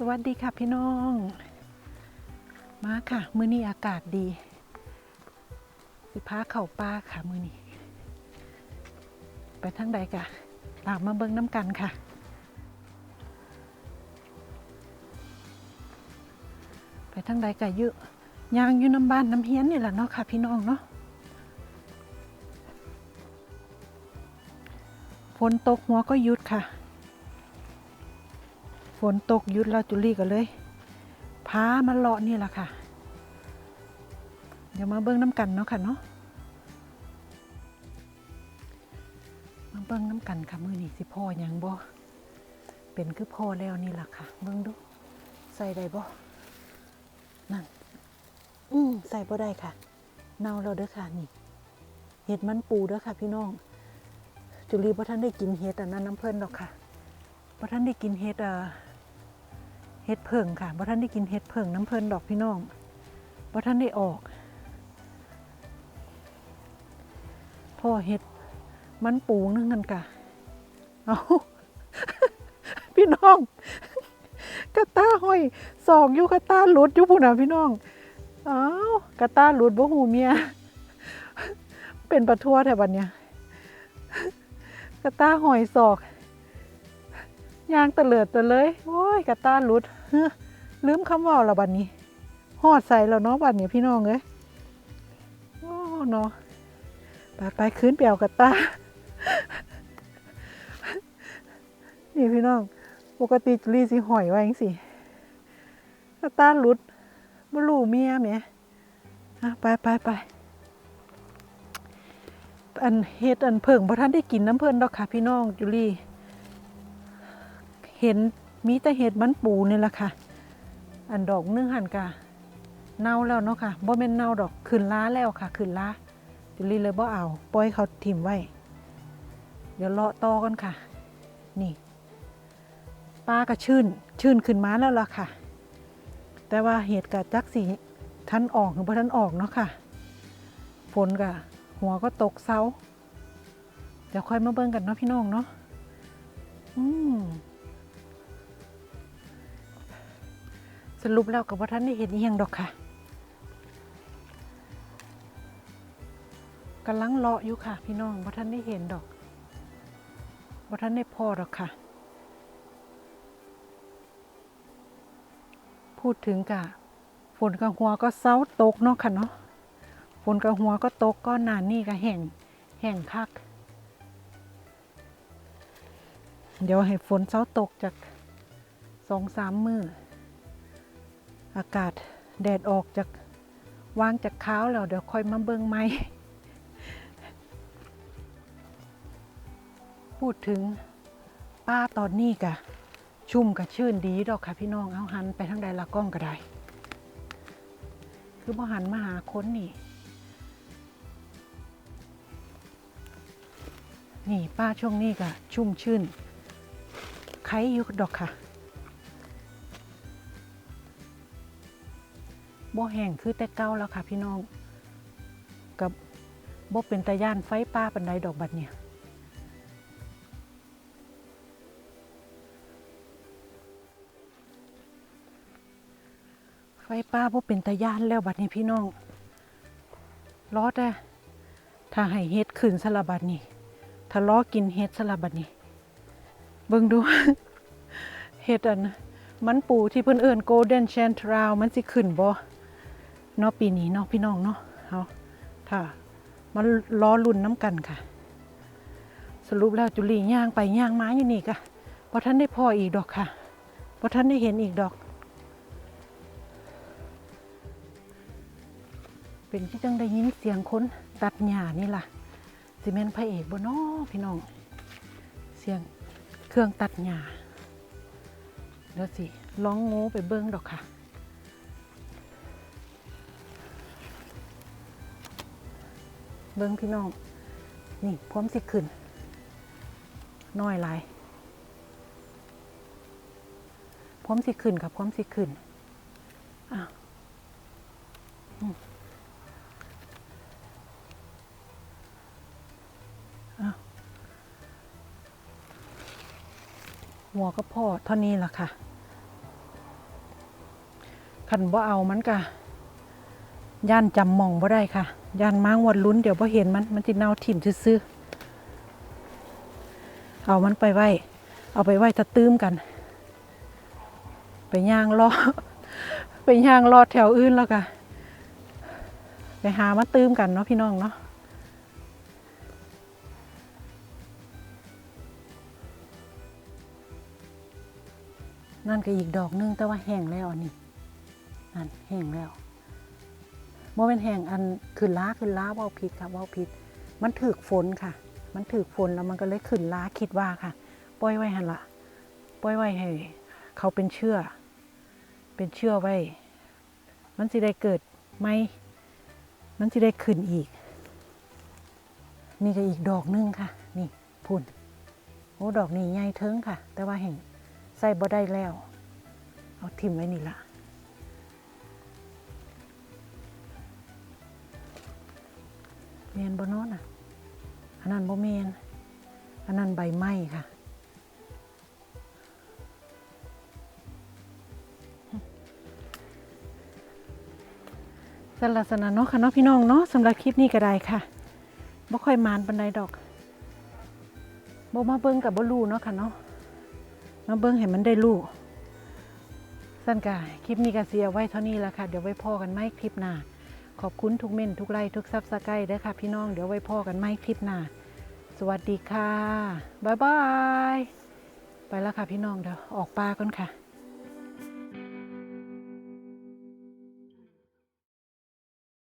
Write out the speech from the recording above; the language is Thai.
สวัสดีค่ะพี่น้อง มาค่ะ มื้อนี้อากาศดี สิพาเข่าป่าค่ะ มื้อนี้ ไปทางใดกะตามมาเบิ่งน้ำกันค่ะ ไปทางใดกะยอะยางอยู่น้ำบ้านน้ำเฮียนนี่แหละเนาะค่ะ พี่น้องเนาะฝนตกหัวก็หยุดค่ะ นตกยุดแล้วจุลี่ก็เลยพามาเลาะนี่แหละค่ะ เดี๋ยวมาเบิ้งน้ำกันเนาะค่ะเนาะมาเบิ้งน้ำกันค่ะมือนี่สิพ่อยังบ่เป็นคือพ่อแล้วนี่แหละค่ะ เบิ้งดูใส่ได้บ่นั่นอืมใส่บ่ได้ค่ะ เน่าแล้วเด้อค่ะนี่ เห็ดมันปูเด้อค่ะ พี่น้อง จุลีบ่ท่านได้กินเห็ดอันนั้นน้ำเพิ่นหรอกค่ะบ่ท่านได้กินเห็ดอ่า เห็ดเผิงค่ะบ่ท่านได้กินเห็ดเผิงน้ำเพิ่นดอกพี่น้องบ่ท่านได้ออก พ่อเห็ดมันปูนึงกันกะเอาพี่น้องกระตาห้อยสองอยู่กระตาหลุดอยู่พุ่นน่ะพี่น้องอ้าวกระตาหลุดบ่หูเมียเป็นปะทั่วแถวบัดเนี้ยกระตาหอยศอกยางตะเลิดตะเลย โอ้ยกระตาหลุด ลืมคำว่าละบัดนี้หอดใส่แล้วเนาะบัดนี้พี่น้องเอ้ยโอ้เนาะไปไปคืนเปียวกระต้านี่พี่น้อง ปกติจุลีสิหอยไว้ยังสิกระตาหลุดบ่รู้เมียแม่ไปไปไปอันเฮ็ดอันเพิ่งบ่ทันได้กินน้ำเพิ่นดอกค่ะพี่น้องจุลี่เห็น มีแต่เห็ดมันปูนี่แหละค่ะ อันดอกนึงหันกะเน่าแล้วเนาะค่ะบ่แม่นเน่าดอกขึ้นล้าแล้วค่ะขึ้นล้าจุลีเลยบ่เอาปล่อยเขาถิ่มไว้ เดี๋ยวเลาะต่อกันค่ะ นี่ปลาก็ชื่น ชื่นขึ้นมาแล้วล่ะค่ะ แต่ว่าเห็ดกะจักสีทันออกหรือบ่ทันออกเนาะค่ะฝนกะหัวก็ตกเซาเดี๋ยวค่อยมาเบิ่งกันเนาะพี่น้องเนาะอืม รุปแล้วกับว่าท่านได้เห็นอีหยังดอกค่ะกำลังเลาะอยู่ค่ะ พี่น้องว่าท่านได้เห็นดอกว่าท่านได้พอดอกค่ะ พูดถึงกะฝนกับหัวก็เซาตกเนาะค่ะเนาะฝนกับหัวก็ตกก็นานนี่ก็แห้งแห้งคัก เดี๋ยวให้ฝนเช้าตกจากสองสามมือ อากาศแดดออกจากวางจากข้าวแล้วเดี๋ยวค่อยมาเบิ่งไหมพูดถึงป้าตอนนี้กะ ชุ่มกับชื่นดีดอกค่ะพี่น้องเอาหันไปทางใดละกล้องก็ได้ คือบ่หันมาหาคนนี่ นี่ป้าช่วงนี้ก็ชุ่มชื่นไข่อยู่ดอกค่ะ บ่แห้งคือแต่เก้าแล้วค่ะพี่น้องกับบ่เป็นตะย่านไฟป้าปันไดดอกบัดเนี่ยไฟป้าบ่เป็นตะย่านแล้วบัดนี้พี่น้องรอแต่ถ้าให้เฮ็ดขึ้นสลับบัดนี้ถ้าล้อกินเฮ็ดสลับบัดนี้เบิ่งดูเฮ็ดอันมันปูที่เพิ่นเอิ้น Golden Chanterelle มันสิขึ้นบ่ เนาะปีนี้เนาะพี่น้องเนาะเอาถ้ามันล้อลุ่นน้ำกันค่ะ สรุปแล้วจุลีย่างไปย่างมาอยู่นี่กะพอท่านได้พออีกดอกค่ะพอท่านได้เห็นอีกดอก เป็นที่จังได้ยินเสียงคนตัดหญ้านี่ล่ะสิแม่นพระเอกบ่น้อพี่น้อง เสียงเครื่องตัดหญ้าเดี๋ยวสิลองโง่ไปเบิ่งดอกค่ะ เบิ่งพี่น้อง นี่พร้อมสิขึ้น น้อยลายพร้อมสิขึ้นกับพร้อมสิขึ้นอ้าวหัวก็พอเท่านี้ละค่ะคันบ่เอามันกะย่านจำมองบ่ได้ค่ะ ย่านม้างวดลุ้นเดี๋ยวบ่เห็นมันมันสิเน่าถิ่มซื่อเอามันไปไว้ เอาไปไว้ตะตื้มกัน ไปย่างรอไปย่างรอแถวอื่นแล้วกะไปหามาตื้มกันเนาะพี่น้องเนาะนั่นก็อีกดอกหนึงแต่ว่าแห้งแล้วอันนี้นั่นแห้งแล้ว โมเป็นแห้งอันขึ้นล้าขึ้นล้าว่าผิดค่ะว่าผิดมันถือฝนค่ะ มันถือฝนแล้วมันก็เลยขึ้นล้าคิดว่าค่ะปล่อยไว้หันละปล่อยไว้ให้เขาเป็นเชื่อ เป็นเชื่อไว้ มันสิได้เกิดไหมมันสิได้ขึ้นอีก นี่ก็อีกดอกหนึงค่ะ นี่พุ่นโอ้ดอกนี้ใหญ่เทิงค่ะ แต่ว่าแห่งใส่บ่ได้แล้ว เอาทิมไว้นี่ละ เมนบ่เนอนอะ อันนั้นบ่เมนอันนั้นใบไม้ค่ะ สลักษณะเนาะค่ะเนาะพี่น้องเนาะสำหรับคลิปนี้ก็ได้ค่ะบ่ค่อยมานปันใดดอกบ่มาเบิ่งกับบ่รู้เนาะค่ะเนาะมาเบิ้งให้มันได้รู้สั้นกาคลิปนี้ก็เสียไว้เท่านี้แล้วค่ะ เดี๋ยวไว้พ่อกันไหมคลิปหน้า ขอบคุณทุกเม่นทุกไลค์ทุกซับสไครต์เด้อค่ะพี่น้องเดี๋ยวไว้พ่อกันไหมคลิปหน้า สวัสดีค่ะ บ๊ายบาย ไปแล้วค่ะพี่น้องเดี๋ยวออกปลากันค่ะ